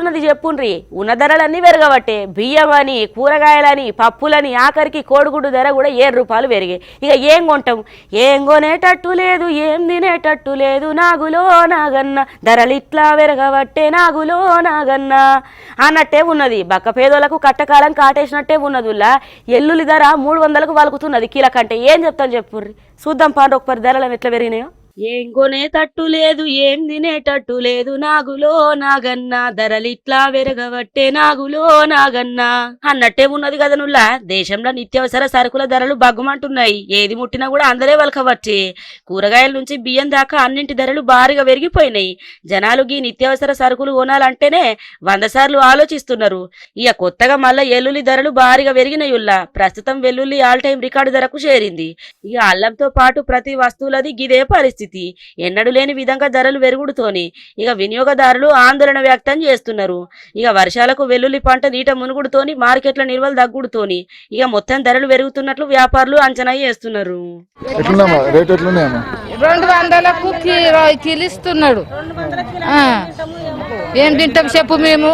ఉన్నది చెప్పుండ్రి. ఉన్న ధరలన్నీ పెరగబట్టే బియ్యం అని కూరగాయలని పప్పులని ఆఖరికి కోడిగుడ్డు ధర కూడా ఏడు రూపాయలు పెరిగాయి ఇక ఏం కొంటాం? ఏం కొనేటట్టు లేదు ఏం తినేటట్టు లేదు. నాగులో నాగన్న ధరలు ఇట్లా పెరగబట్టే నాగులో నాగన్న. అన్నట్టే ఉన్నది. బక్క పేదోళ్ళకు కట్టకాలం కాటేసినట్టే ఉన్నదిలా ఎల్లుల్లి ధర మూడు వందలకు వలుకుతున్నది కీలకంటే ఏం చెప్తాను చెప్పుర్రి? చూద్దాం పాండ్రు ఒకసారి ధరలు ఎట్లా పెరిగినాయో. ఏం కొనేటట్టు లేదు ఏం తినేటట్టు లేదు. నాగులో నాగన్న ధరలు ఇట్లా వెరగబట్టే నాగులో నాగన్న. అన్నట్టే ఉన్నది కదా నుల్లా. దేశంలో నిత్యావసర సరుకుల ధరలు బగ్గుమంటున్నాయి ఏది ముట్టినా కూడా అందరే వలకబట్టి. కూరగాయల నుంచి బియ్యం దాకా అన్నింటి ధరలు భారీగా పెరిగిపోయినాయి. జనాలు గీ నిత్యావసర సరుకులు కొనాలంటేనే వంద సార్లు ఆలోచిస్తున్నారు. ఇక కొత్తగా మళ్ళా ఎల్లుల్లి ధరలు భారీగా పెరిగినాయుల్లా ప్రస్తుతం వెల్లుల్లి ఆల్ టైం రికార్డు ధరకు చేరింది. ఇక అల్లంతో పాటు ప్రతి వస్తువులది గిదే పరిస్థితి. ఎన్నడూ లేని విధంగా ధరలు పెరుగుడుతోని ఇక వినియోగదారులు ఆందోళన వ్యక్తం చేస్తున్నారు. ఇక వర్షాలకు వెల్లుల్లి పంట నీట మునుగుడుతోని మార్కెట్ల నిల్వలు దగ్గుడుతోని ఇక మొత్తం ధరలు పెరుగుతున్నట్లు వ్యాపారులు అంచనా చేస్తున్నారు రెండు వందలకు కిలిస్తున్నాడు. ఏం తింటాం చెప్పు మేము?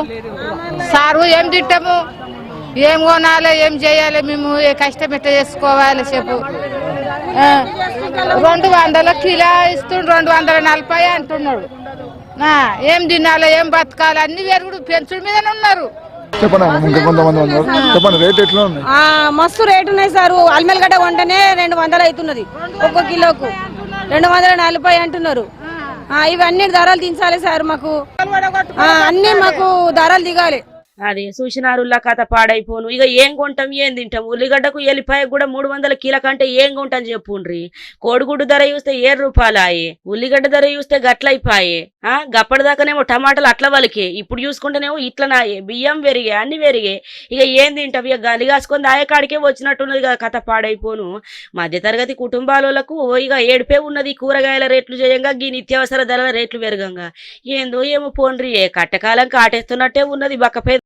సారు ఏం తింటాము? ఏం కొనాలి ఏం చేయాలి మేము? ఏ కష్టం ఎట్లా చేసుకోవాలి చెప్పు. రెండు వందల కిలో ఇస్తుండు రెండు వందల నలభై అంటున్నాడు. ఆ, ఏం తినాలి ఏం బతకాలి అన్ని పెరుగుడు పెంచుడు మీదనే ఉన్నారు. మస్తు రేటు ఉన్నాయి సార్. అల్మెల్గడ్డ వంటనే రెండు వందలు అవుతున్నది ఒక్క కిలోకు. రెండు వందల నలభై అంటున్నారు. ఆ, ఇవన్నీ ధరలు దించాలి సార్ మాకు. అన్ని మాకు ధరలు దిగాలి. అది చూసినారుల్లా కథ పాడైపోను. ఇక ఏం కొంటాం ఏం తింటాం? ఉల్లిగడ్డకు ఎల్లిపాయ కూడా మూడు వందల కీల కంటే ఏం కొంటాం చెప్పుండ్రి? కోడిగుడ్డు ధర చూస్తే ఏడు రూపాయలాయే. ఉల్లిగడ్డ ధర చూస్తే గట్లయిపాయే. ఆ గప్పటిదాకానేమో టమాటాలు అట్ల వలికే. ఇప్పుడు చూసుకుంటేనేమో ఇట్లా నాయి బియ్యం పెరిగే అన్ని పెరిగే. ఇక ఏం తింటాం? ఇక గలిగాసుకొని దాయకాడికే వచ్చినట్టున్నది కదా కథ పాడైపోను. మధ్యతరగతి కుటుంబాలకు ఇక ఏడిపే ఉన్నది కూరగాయల రేట్లు చేయంగా గీ నిత్యావసర ధరల రేట్లు పెరగంగా. ఏందో ఏమో పోన్రి. ఏ కట్టకాలం కాటేస్తున్నట్టే ఉన్నది బక్కపే